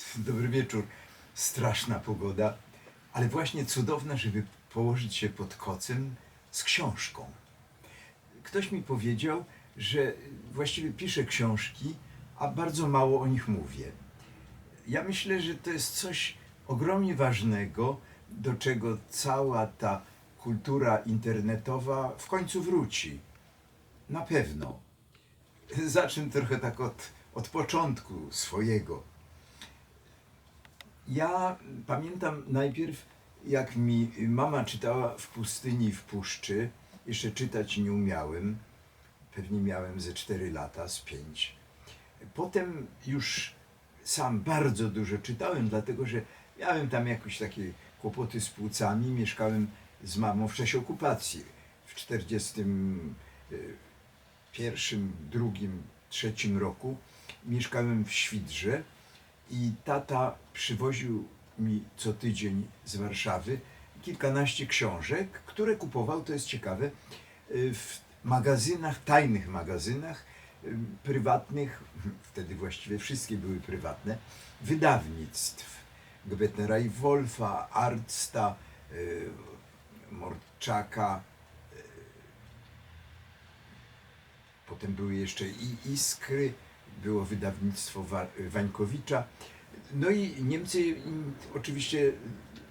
Dobry wieczór. Straszna pogoda, ale właśnie cudowna, żeby położyć się pod kocem z książką. Ktoś mi powiedział, że właściwie piszę książki, a bardzo mało o nich mówię. Ja myślę, że to jest coś ogromnie ważnego, do czego cała ta kultura internetowa w końcu wróci. Na pewno. Zacznę trochę tak od, od początku swojego. Ja pamiętam najpierw, jak mi mama czytała w pustyni w puszczy. Jeszcze czytać nie umiałem. Pewnie miałem ze 4 lata, z 5. Potem już sam bardzo dużo czytałem, dlatego że miałem tam jakieś takie kłopoty z płucami. Mieszkałem z mamą w czasie okupacji w 41, drugim, trzecim roku. Mieszkałem w Świdrze i tata przywoził mi co tydzień z Warszawy kilkanaście książek, które kupował, to jest ciekawe, y, w magazynach, tajnych magazynach y, prywatnych, wtedy właściwie wszystkie były prywatne, wydawnictw. Gebetnera i Wolfa, Artsta, y, Morczaka, Potem były jeszcze i Iskry, było wydawnictwo Wa- Wańkowicza. No i Niemcy oczywiście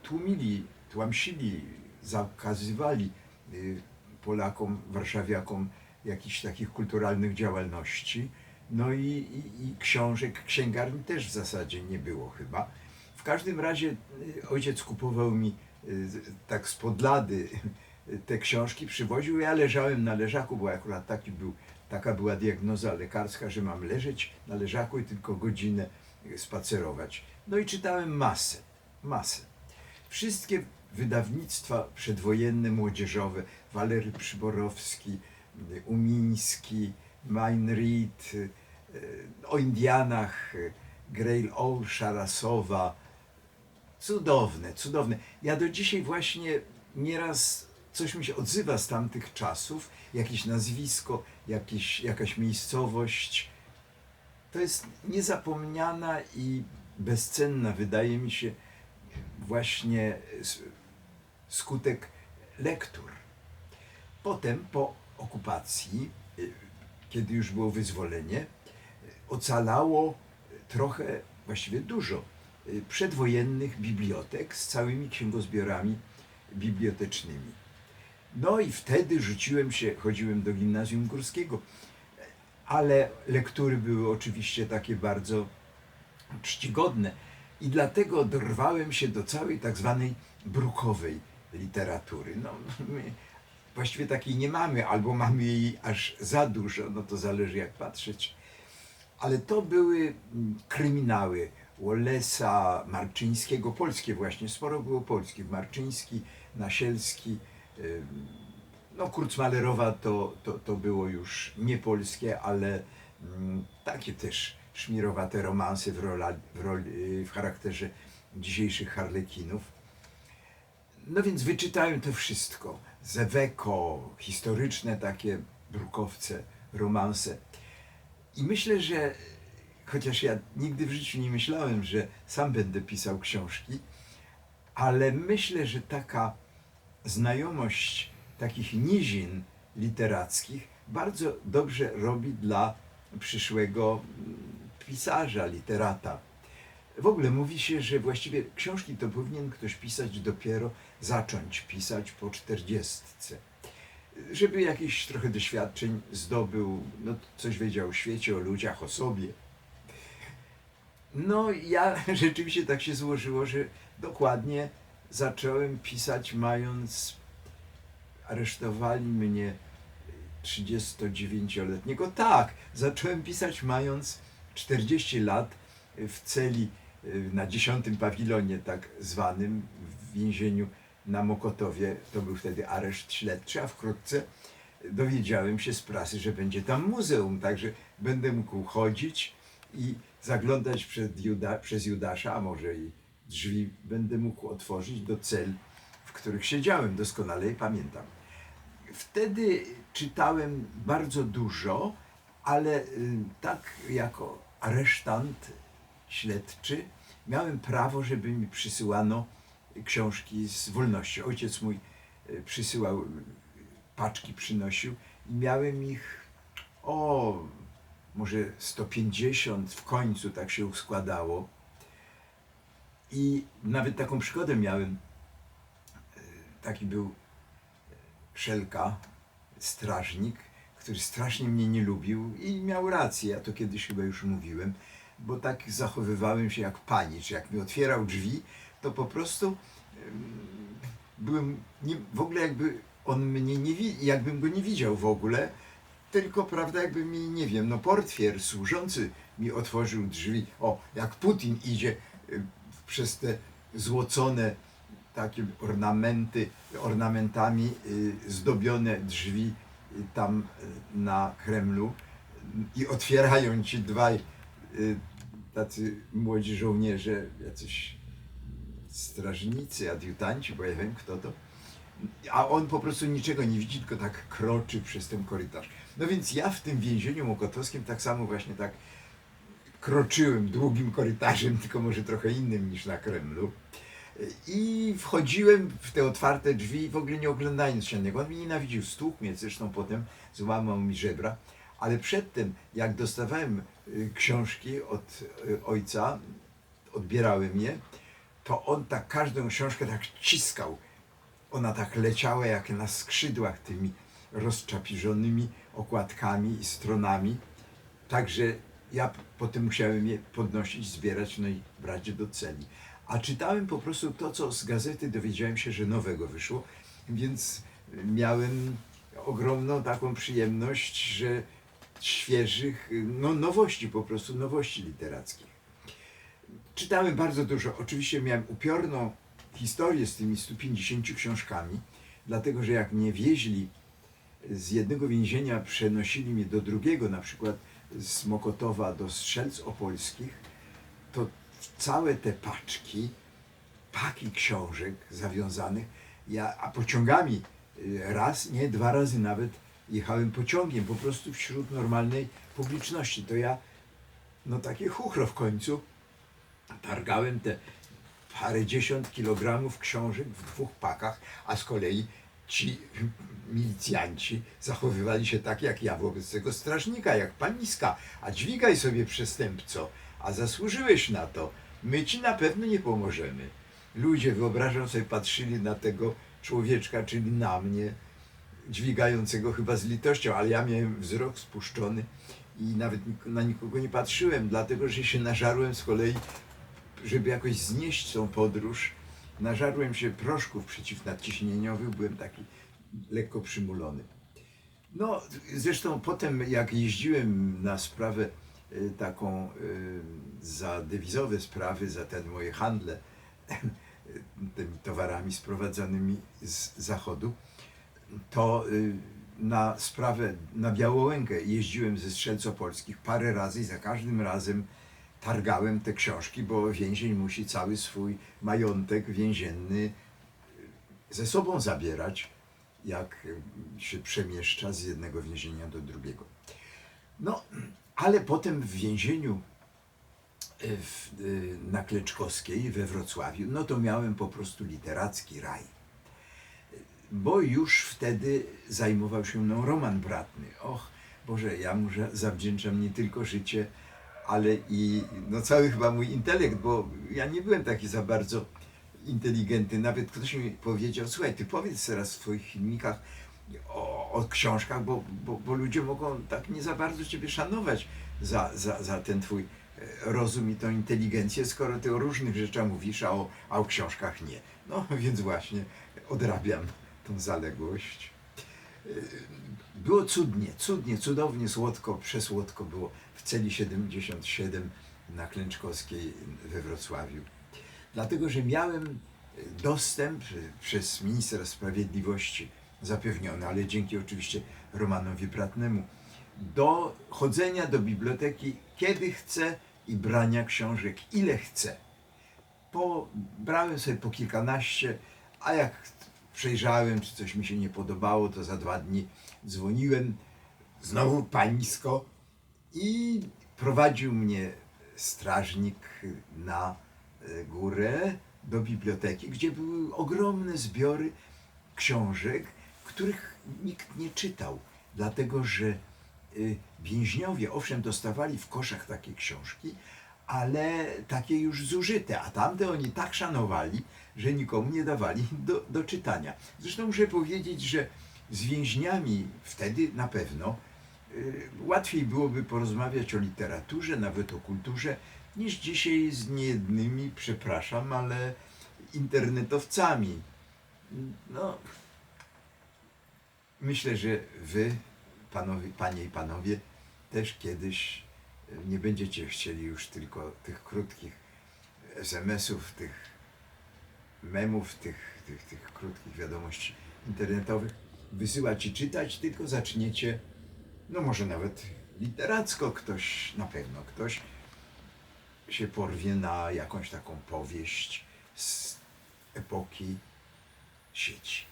tłumili, tłamsili, zakazywali y, Polakom, warszawiakom jakichś takich kulturalnych działalności. No i, i, i książek, księgarni też w zasadzie nie było chyba. W każdym razie y, ojciec kupował mi y, tak z podlady te książki, przywoził. Ja leżałem na leżaku, bo akurat taki był, taka była diagnoza lekarska, że mam leżeć na leżaku i tylko godzinę spacerować. No i czytałem masę, masę. Wszystkie wydawnictwa przedwojenne, młodzieżowe, Walery Przyborowski, Umiński, Mein Ried, y, o Indianach, y, Grail Owl, Szarasowa, cudowne, cudowne. Ja do dzisiaj właśnie nieraz coś mi się odzywa z tamtych czasów, jakieś nazwisko, jakieś, jakaś miejscowość. To jest niezapomniana i bezcenna, wydaje mi się, właśnie skutek lektur. Potem po okupacji, y, kiedy już było wyzwolenie, ocalało trochę, właściwie dużo y, przedwojennych bibliotek z całymi księgozbiorami bibliotecznymi. No i wtedy rzuciłem się, chodziłem do gimnazjum górskiego, ale lektury były oczywiście takie bardzo czcigodne i dlatego dorwałem się do całej tak zwanej brukowej literatury. No, właściwie takiej nie mamy, albo mamy jej aż za dużo, no to zależy jak patrzeć. Ale to były mm, kryminały Wallace'a, Marczyńskiego, polskie właśnie, sporo było polskich, Marczyński, Nasielski, no Kurzmalerowa to, to, to było już nie polskie, ale mm, takie też szmirowate romanse w, rola, w, roli, w charakterze dzisiejszych harlekinów. No więc wyczytałem to wszystko. Zeweko, historyczne takie brukowce, romanse. I myślę, że chociaż ja nigdy w życiu nie myślałem, że sam będę pisał książki, ale myślę, że taka znajomość takich nizin literackich bardzo dobrze robi dla przyszłego mm, pisarza, literata. W ogóle mówi się, że właściwie książki to powinien ktoś pisać dopiero zacząć pisać po czterdziestce. Żeby jakieś trochę doświadczeń zdobył, no coś wiedział o świecie, o ludziach, o sobie. No, ja rzeczywiście tak się złożyło, że dokładnie zacząłem pisać, mając. Aresztowali mnie 39-letniego. Tak, zacząłem pisać, mając 40 lat w celi y, na 10 pawilonie, tak zwanym, w więzieniu na Mokotowie. To był wtedy areszt śledczy, a wkrótce dowiedziałem się z prasy, że będzie tam muzeum, także będę mógł chodzić i zaglądać Juda, przez Judasza, a może i drzwi będę mógł otworzyć do cel, w których siedziałem, doskonale je pamiętam. Wtedy czytałem bardzo dużo, ale y, tak jako aresztant śledczy miałem prawo, żeby mi przysyłano książki z wolności. Ojciec mój e, przysyłał, e, paczki przynosił i miałem ich o może 150 w końcu tak się składało. I nawet taką przygodę miałem. E, Taki był Szelka, strażnik, który strasznie mnie nie lubił i miał rację, ja to kiedyś chyba już mówiłem, bo tak zachowywałem się jak panicz. Jak mi otwierał drzwi, to po prostu em, byłem nie, w ogóle jakby on mnie nie wi- jakbym go nie widział w ogóle, tylko prawda jakby mi, nie wiem, no portfier służący mi otworzył drzwi. O, jak Putin idzie przez te złocone takie ornamenty, ornamentami y, zdobione drzwi y, tam y, na Kremlu i otwierają ci dwaj tacy młodzi żołnierze, jacyś strażnicy, adiutanci, bo ja wiem kto to. A on po prostu niczego nie widzi, tylko tak kroczy przez ten korytarz. No więc ja w tym więzieniu mokotowskim tak samo właśnie tak kroczyłem długim korytarzem, tylko może trochę innym niż na Kremlu. I wchodziłem w te otwarte drzwi, w ogóle nie oglądając się niego. On mnie nienawidził, stukł mnie, zresztą potem złamał mi żebra. Ale przedtem, jak dostawałem y, książki od y, ojca, odbierałem je, to on tak każdą książkę tak ciskał. Ona tak leciała jak na skrzydłach tymi rozczapiżonymi okładkami i stronami. Także ja potem musiałem je podnosić, zbierać, no i brać do celi. A czytałem po prostu to, co z gazety dowiedziałem się, że nowego wyszło, więc miałem ogromną taką przyjemność, że świeżych, no nowości po prostu, nowości literackich. Czytałem bardzo dużo. Oczywiście miałem upiorną historię z tymi 150 książkami, dlatego że jak mnie wieźli z jednego więzienia, przenosili mnie do drugiego, na przykład z Mokotowa do Strzelc Opolskich, to całe te paczki, paki książek zawiązanych, ja, a pociągami y, raz, nie, dwa razy nawet jechałem pociągiem, po prostu wśród normalnej publiczności. To ja, no takie chuchro w końcu, targałem te parędziesiąt kilogramów książek w dwóch pakach, a z kolei ci milicjanci zachowywali się tak jak ja wobec tego strażnika, jak paniska, a dźwigaj sobie przestępco, a zasłużyłeś na to, my ci na pewno nie pomożemy. Ludzie, wyobrażam sobie, patrzyli na tego człowieczka, czyli na mnie, dźwigającego chyba z litością, ale ja miałem wzrok spuszczony i nawet na nikogo nie patrzyłem, dlatego że się nażarłem z kolei, żeby jakoś znieść tą podróż. Nażarłem się proszków przeciwnadciśnieniowych, byłem taki lekko przymulony. No, zresztą potem jak jeździłem na sprawę y, taką y, za dewizowe sprawy, za te moje handle tymi towarami sprowadzanymi z zachodu, to y, na sprawę, na Białołękę jeździłem ze Strzelcopolskich parę razy i za każdym razem targałem te książki, bo więzień musi cały swój majątek więzienny ze sobą zabierać, jak się przemieszcza z jednego więzienia do drugiego. No, ale potem w więzieniu y, w, y, na Kleczkowskiej we Wrocławiu, no to miałem po prostu literacki raj. Bo już wtedy zajmował się mną Roman Bratny. Och, Boże, ja mu za- zawdzięczam nie tylko życie, ale i no cały chyba mój intelekt, bo ja nie byłem taki za bardzo inteligentny. Nawet ktoś mi powiedział, słuchaj, ty powiedz teraz w swoich filmikach o, o książkach, bo, bo, bo ludzie mogą tak nie za bardzo ciebie szanować za, za, za ten twój e, rozum i tą inteligencję, skoro ty o różnych rzeczach mówisz, a o, a o książkach nie. No więc właśnie odrabiam tą zaległość. E, Było cudnie, cudnie, cudownie, słodko, przesłodko było w celi 77 na Klęczkowskiej we Wrocławiu. Dlatego, że miałem dostęp przez ministra sprawiedliwości zapewniony, ale dzięki oczywiście Romanowi Pratnemu, do chodzenia do biblioteki kiedy chcę i brania książek ile chcę. Po, brałem sobie po kilkanaście, a jak przejrzałem, czy coś mi się nie podobało, to za dwa dni dzwoniłem, znowu panisko i prowadził mnie strażnik na e, górę do biblioteki, gdzie były ogromne zbiory książek, których nikt nie czytał, dlatego że y, więźniowie owszem dostawali w koszach takie książki, ale takie już zużyte, a tamte oni tak szanowali, że nikomu nie dawali do, do czytania. Zresztą muszę powiedzieć, że z więźniami wtedy na pewno y, łatwiej byłoby porozmawiać o literaturze, nawet o kulturze, niż dzisiaj z niejednymi, przepraszam, ale internetowcami. No, myślę, że wy, panowie, panie i panowie, też kiedyś nie będziecie chcieli już tylko tych krótkich SMS-ów, tych memów, tych, tych, tych krótkich wiadomości internetowych wysyłać i czytać, tylko zaczniecie, no może nawet literacko ktoś, na pewno ktoś się porwie na jakąś taką powieść z epoki sieci.